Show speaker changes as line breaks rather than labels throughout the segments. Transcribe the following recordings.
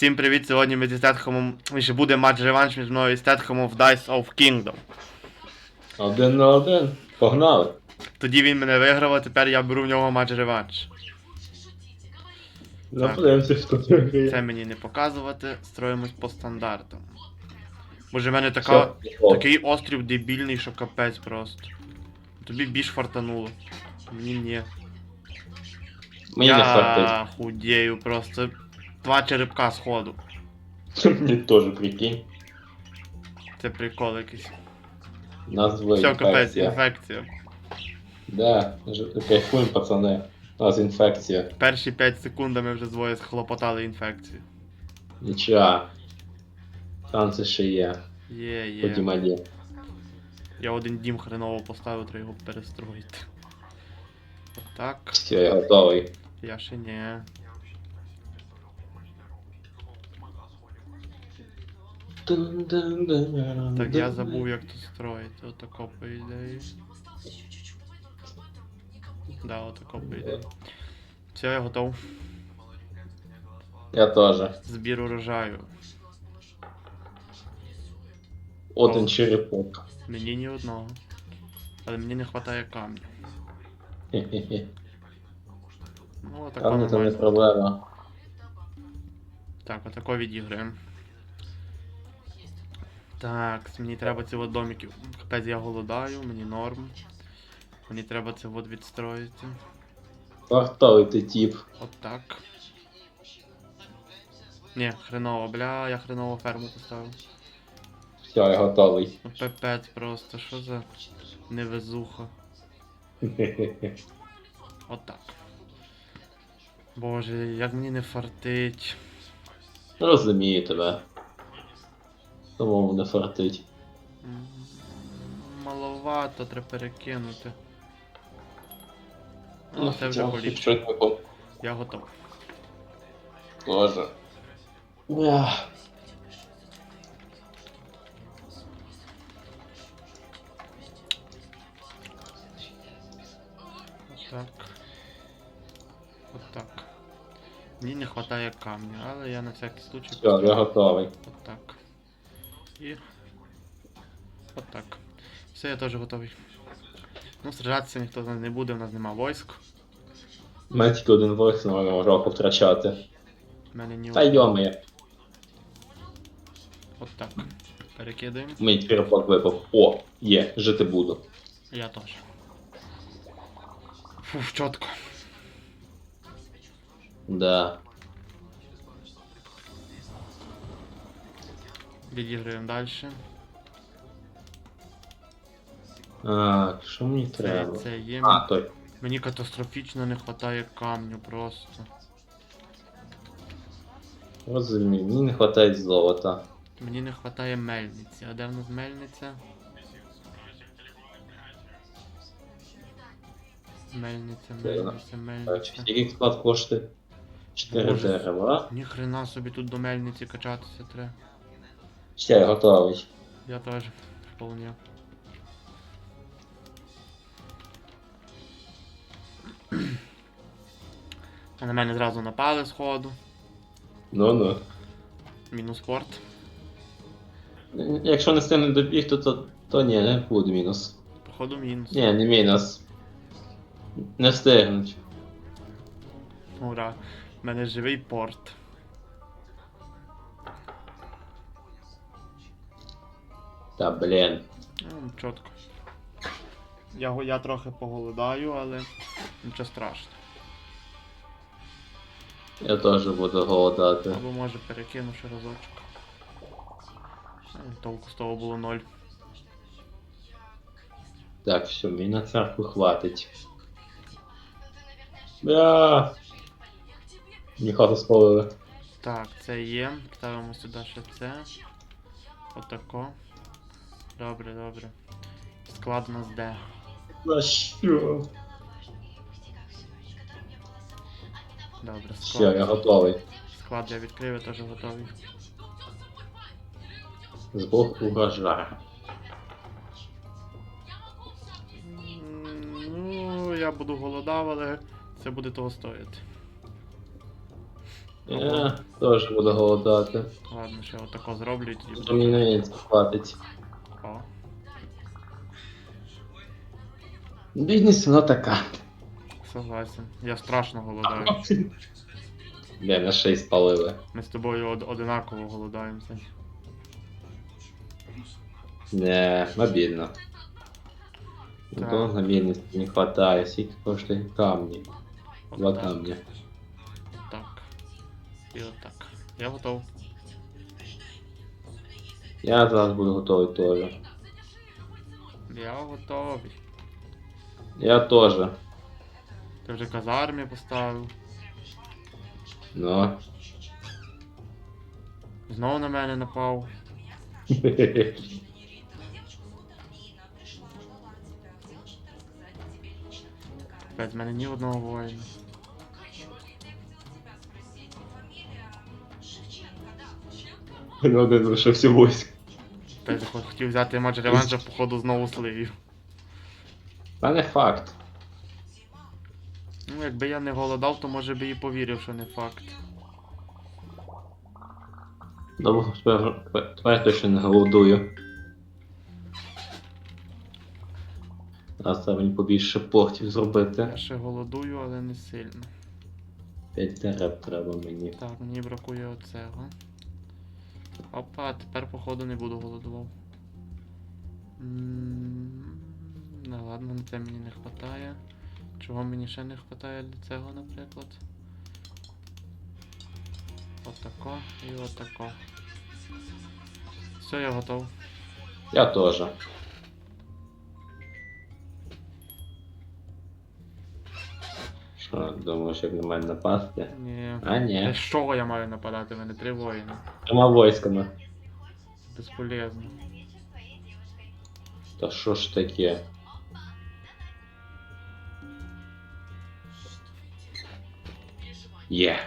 Всім привіт! Сьогодні ми зі Стетхомом. Ще буде матч реванш між мною і Стетхомом в Dice of Kingdom.
Один на один. Погнали.
Тоді він мене виграв, а тепер я беру в нього матч реванш.
Подивимося, хто виграє.
Це мені не показувати, строїмось по стандартам. Боже, в мене така,
Все,
такий острів дебільний, що капець просто. Тобі більш фартануло. Мені ні.
Мені не
я
фартить.
худею просто. Два черепка сходу.
Мені теж прикинь.
Це прикол якийсь.
Назва
Все, капець,
інфекція.
інфекція.
Да, ж- кайфуємо, пацани. У нас інфекція.
Перші 5 секунд ми вже двоє схлопотали інфекцію.
Нічого. Шанси ще є.
Є, є.
Потім є.
Я один дім хреново поставив, треба його перестроїти. Отак.
Все, я готовий.
Я ще ні. Так я забув як тут строїти. Отако по ідеї. Да, отако по ідеї. Все, я готов.
Я теж.
Збір урожаю.
Один черепок.
Мені ні одного. Але мені не вистачає камня.
Хе-хе-хе.
Ну, отако
Камні це не
нормально.
проблема.
Так, отако відіграємо. Так, мені треба ці от домики. Капець я голодаю, мені норм. Мені треба це от відстроїти.
Фартовий ти тип.
Отак. Ні, хреново, бля, я хреново ферму поставив.
Все, я готовий.
Ну пепець просто, що за невезуха.
Хе-хе-хе.
Отак. Боже, як мені не фартить.
Розумію тебе. Тому не фартить.
Маловато, треба перекинути. Ну, це вже
хоча б
поліпше.
швидко.
Я готов.
Боже. Ах.
Отак. Отак. Мені не вистачає камня, але я на всякий случай
Все, я готовий.
Отак. І. Отак. Все, я теж готовий. Ну, сражатися ніхто з нас не буде, у нас нема войск.
У мене тільки один войс, але не можу втрачати.
У мене ні.
Та йомає.
Отак. Перекидаємо.
Мій черепок випав. О, є, жити буду.
Я теж. Фух, чітко.
Да.
Відіграємо далі.
А, що мені треба?
це є.
А, той.
Мені катастрофічно не вистачає камню просто.
Розумію, мені не вистачає золота.
Мені не вистачає мельниці. А де в нас мельниця? Мельниця, мельниця, мельниця.
Який склад коштує? 4 дерева.
Ні хрена собі тут до мельниці качатися треба.
Все, готовий.
Я теж вполне. А на мене зразу напали сходу.
Ну-ну.
Мінус порт.
Якщо не стигне добігти, то, то ні, не буде мінус.
Походу мінус.
Ні, не мінус. Не встигнуть.
Ура. У мене живий порт.
Та блін.
Ну, чітко. Я, я трохи поголодаю, але нічого страшного.
Я теж буду голодати.
Або може перекину ще разочок. Е, Толку з того було ноль.
Так, все, мені на церкву хватить. Бля. Мені хату спалили.
Так, це є. Ставимо сюди ще це. Отако. Добре, добре. Склад у нас де?
За що?
Добре,
Все, я
склад.
готовий.
Склад я відкрив, я теж готовий.
Због урожаю.
М, Ну, я буду голодав, але це буде того стоїти.
Я теж буду голодати.
Ладно, ще отако зроблю і тоді буду.
мені на яйця хватить.
О.
Бідність вона така.
Согласен. Я страшно голодаю.
Де на 6 спалили.
Ми з тобою од- одинаково голодаємо. Сань.
Не, обідно.
Так.
То на не хватає, скільки коштує камні. Два
Отак.
камні.
Так. І отак. Я готов.
Я зараз буду готовий теж.
Я готовий.
Я теж.
Ти вже казармі поставив.
Ну.
Знову на мене напав. Без мене ні одного воїна.
Ну, один залишився військ.
Без хотів взяти матч реванша, походу знову сливів.
Та не факт.
Ну, якби я не голодав, то може би і повірив, що не факт.
Добре, тепер, точно не голодую. Зараз треба мені побільше портів зробити.
Я ще голодую, але не сильно.
5 дерев треба мені.
Так, мені бракує оцього. Опа, тепер походу не буду голодував. Ну ладно, це мені не вистачає. Чого мені ще не вистачає для цього, наприклад? Отако і отако. Все, я готов.
Я теж. Що, думаєш, як на мене напасти?
Ні.
А, ні.
Та з чого я маю нападати? В мене три воїни.
Трьома войсками.
Безполезно.
Та що ж таке? Є.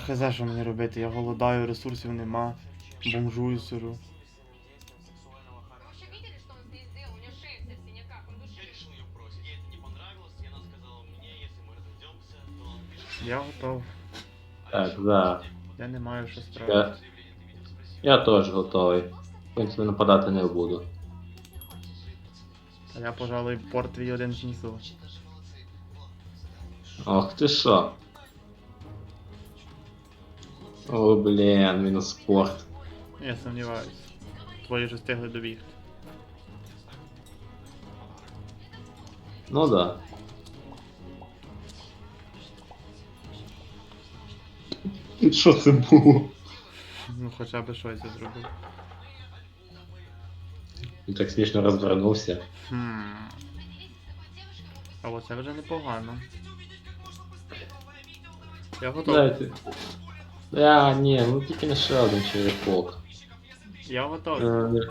хз, що мені робити. Я голодаю, ресурсів нема. Бомжую сиру.
Я.
Я готов.
Так, да.
Я не маю що
Я,
справити.
я теж готовий. В принципі, нападати не буду.
А я, пожалуй, порт твій один знесу.
Ох ти що. О, блін, мінус спорт.
Я сумніваюся. Твої ж встигли добігти.
Ну да. Що це було?
Ну хоча б щось я зробив.
Він так смішно розвернувся.
Хм. А оце вже непогано. Я готов.
Дайте. А, ні, ну тільки не ще один черепок.
Я готов.
Е,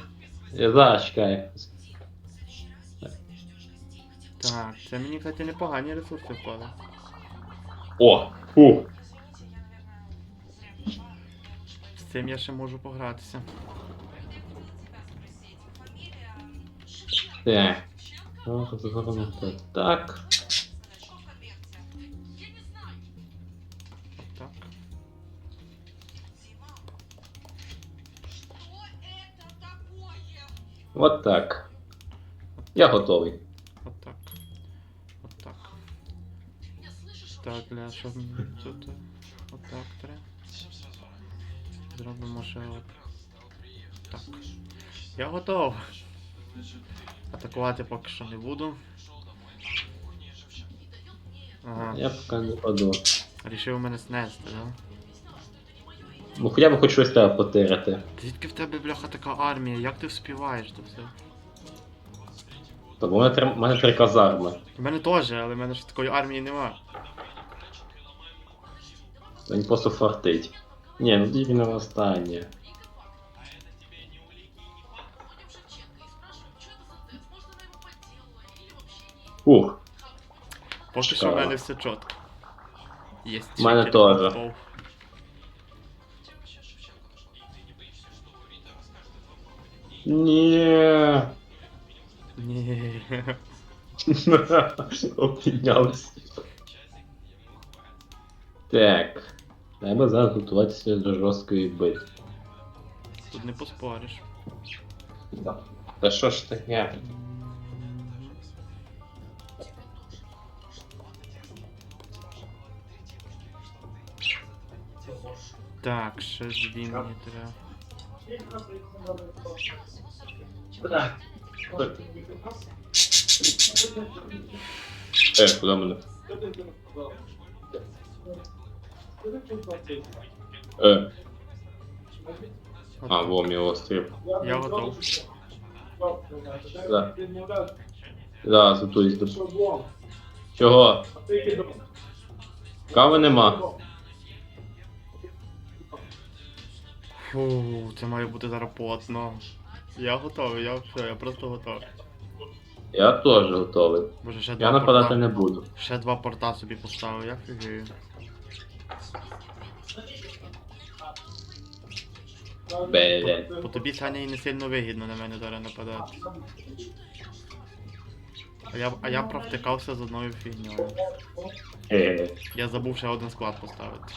Я зараз чекай.
Так, це мені, кстати, непогані ресурси впали.
О! Фу!
З цим я ще можу погратися.
Ох, розгорнути. Так.
Так.
От так. Я готовий.
Отак. Отак. Так, для щоб тут е, отак треба. Зробимо ще от. Так. Я готов. Атакувати поки що не буду. Ага.
Я поки не паду.
Рішив мене снести, да?
Ну хоча б хоч щось треба потирати.
Звідки в тебе, бляха, така армія? Як ти вспіваєш то все?
Тобто в мене, три- в мене три казарми.
У мене теж, але в мене ж такої армії нема.
Він просто фартить. Ні, ну тоді він останнє. Ух,
Поки що в мене все чітко. Є
У мене
чекер,
теж.
попав.
Ні.
Ні.
Обмінялися. Так. Треба зараз готуватися до жорсткої битви.
Тут не поспориш.
Да. Та що ж таке?
Так, ще ж він мені треба.
Е, куди мене? Е, а, во, мій острів.
Я готов.
Да. Да, готуюсь до... Чого? Кави нема.
Фу, це має бути зараз потно. Я готовий, я все, я просто готовий.
Я теж готовий.
Боже, ще
Я
два
нападати
порта.
не буду.
Ще два порта собі поставив, я фігію.
Блять.
По тобі Саня і не сильно вигідно на мене зараз нападати. А я, а я провтикався з одною фігньою.
Е,
Я забув ще один склад поставити.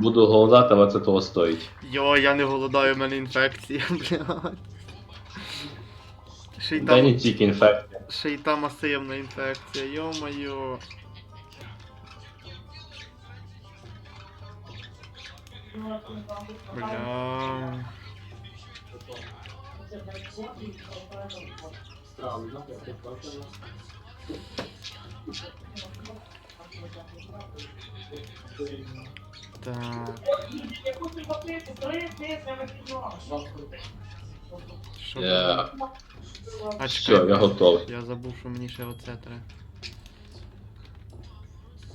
Буду голодати, але це того стоїть.
Йо, я не голодаю, в мене інфекція, блядь. Ще й
Та не
там,
тільки інфекція.
ще й та масивна інфекція, йо-моє. Бля. Так. Що
Я...
А
Все,
чекай,
я готовий.
я забув, що мені ще оце треба.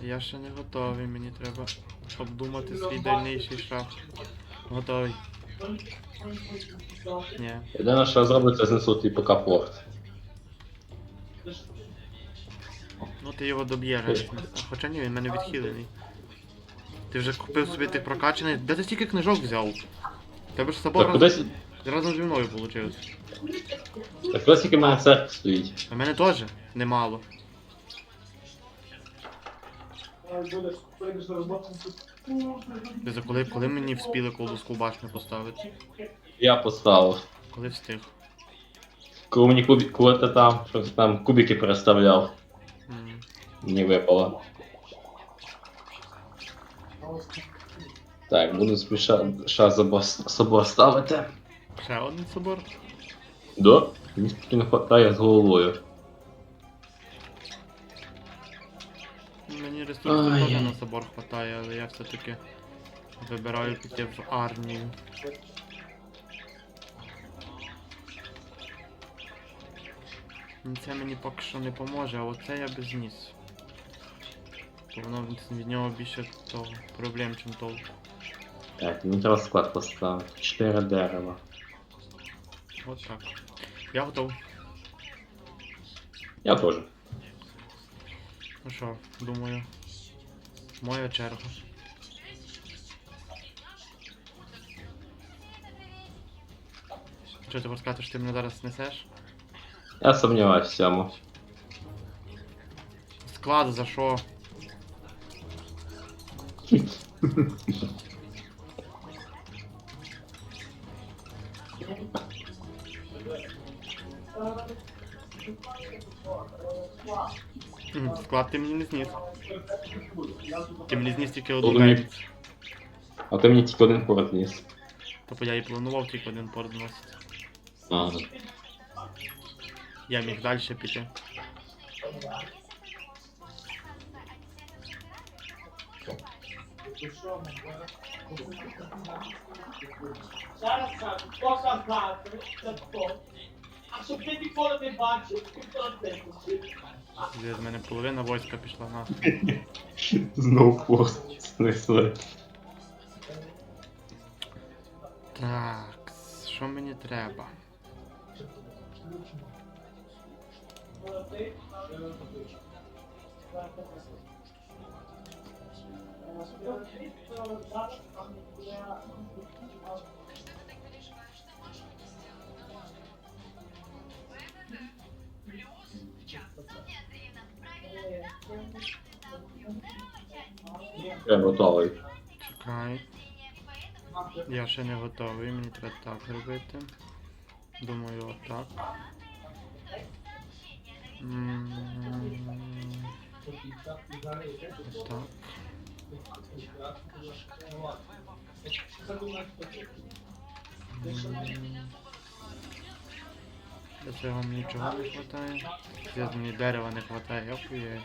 Я ще не готовий, мені треба обдумати свій дальніший шлях. Готовий. Ні.
Єдине, що я зроблю, це знесу твій пока порт.
Ну ти його доб'єш, хоча ні, він в мене відхилений. Ти вже купив собі тих прокачаний. Де ти стільки книжок взяв? Тебе ж з собою
Так
разом,
кудись...
разом зі мною вийшло.
Так кудись тільки мене церква стоїть.
А мене теж немало. Ти за коли, коли мені вспіли колдовську башню поставити?
Я поставив.
Коли встиг?
Коли мені кубі... коли ти там, що ти там кубики переставляв,
М.
мені випало. Так, буду спіша ша собор, собор ставити.
Ще один собор?
Да? Мені спокійно хватає з головою.
Мені ресурсів
Ай.
теж на собор хватає, але я все-таки вибираю піти в армію. Ні, Це мені поки що не поможе, а оце я би зніс. То воно від- нього більше того проблем, чим толку.
Так, мені треба склад поставити. Чотири дерева.
От так. Я готов.
Я теж.
Ну що, думаю. Моя черга. Що ти сказати, що ти мене зараз снесеш?
Я сумніваюся в цьому.
Склад за що? Склад ти мені не зніс. Ти мені зніс тільки одну
мені-
мельницю.
А ти мені тільки один порт ніс.
Тобто я і планував тільки один порт носити.
Ага.
Я міг далі піти.
Зараз кажу, показати, це хто. А щоб ти ніколи не бачив, то це
З мене половина войска пішла на.
Знов порт снесли.
Так, що мені треба?
Я готовий.
Чекай. Я ще не готовий, мені треба так зробити. Думаю, отак. Ось так. Для цього нічого не вистачає. Для мені дерева не вистачає, я хуєю.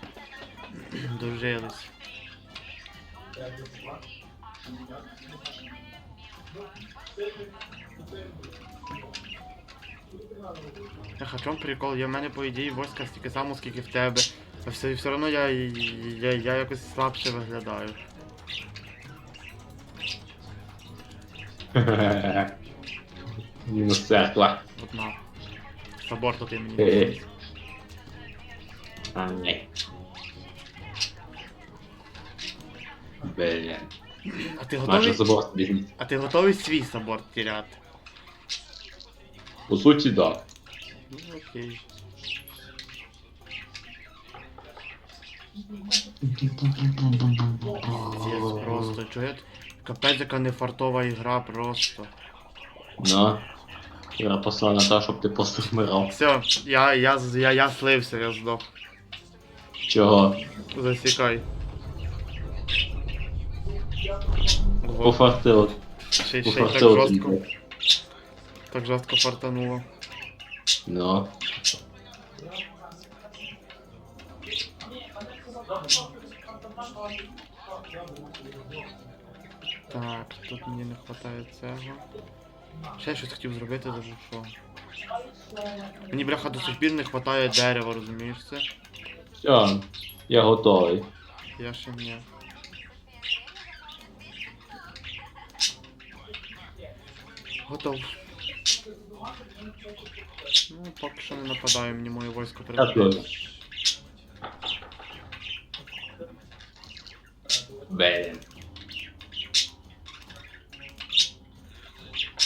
Дожились. Ах, а чому прикол? Я в мене по ідеї войска стільки само, скільки в тебе. А все, все одно я, я, я якось слабше виглядаю.
Мінус церква.
Одна. Собор тут і мені.
Е. А, ні. Блін.
А ти готовий?
біжить.
А ти готовий свій собор тіряти?
По суті, да.
Ну окей. Пиздец, просто, я... Капець, яка нефартова ігра просто.
Ну. Я послав на те, щоб ти просто вмирав.
Все, я, я, я, я слився, я здох.
Чого?
Засікай. Ого,
Пофартило.
ще, ще й так
Пофартило
жорстко,
тобі.
так жорстко фартануло.
Ну.
Так, тут мені не вистачає цього. Ще щось хотів зробити, забув що. Мені бляха до сих пір не вистачає дерева, розумієш це?
Все, я готовий.
Я ще ні. Готов. Ну, поки що не нападає, мені моє військо треба.
Блін.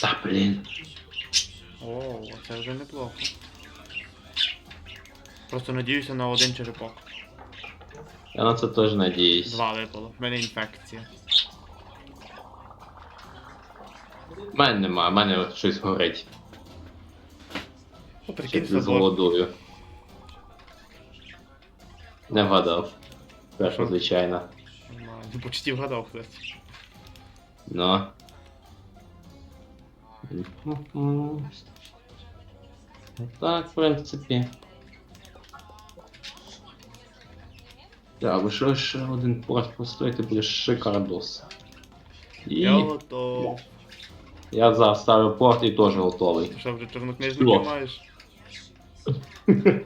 Та блін.
О, це вже неплохо. Просто надіюся на один черепок.
Я на це теж надіюсь.
Два випало. В мене інфекція.
У мене нема, в мене от щось горить.
О,
Ще
прикинь,
ти
собор.
Не вгадав. Перша,
Що?
звичайно.
Почти вгадав хтось.
Ну. Так, в принципі. Так, ви ще один порт построїти буде шикардос. І
Я готов.
я зараз ставлю порт і теж готовий.
Ти що, вже чорнокнижники
Що?
маєш?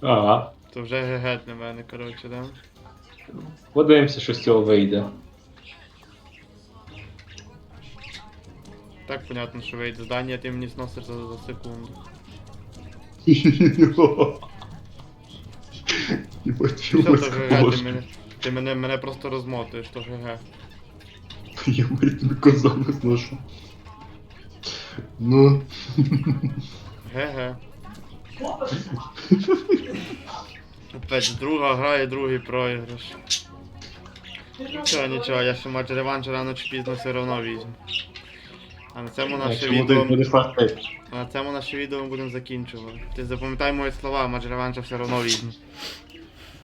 Ага.
То вже ГГ для мене, коротше, да?
Подивимося, що з цього вийде.
Так понятно, що вийде здання, ти мені зносиш за, за секунду. Все, то ГГ, ти мене, ти мене, мене просто розмотуєш, то ГГ.
Я маю тобі казав зношу. Ну.
ГГ. Опять друга гра і другий проіграш. Нічого, нічого, я ще матч реванш рано чи пізно все одно візьму. А на цьому наше відео. А на цьому наше відео ми будемо закінчувати. Ти запам'ятай мої слова, матч реванша все одно візьму.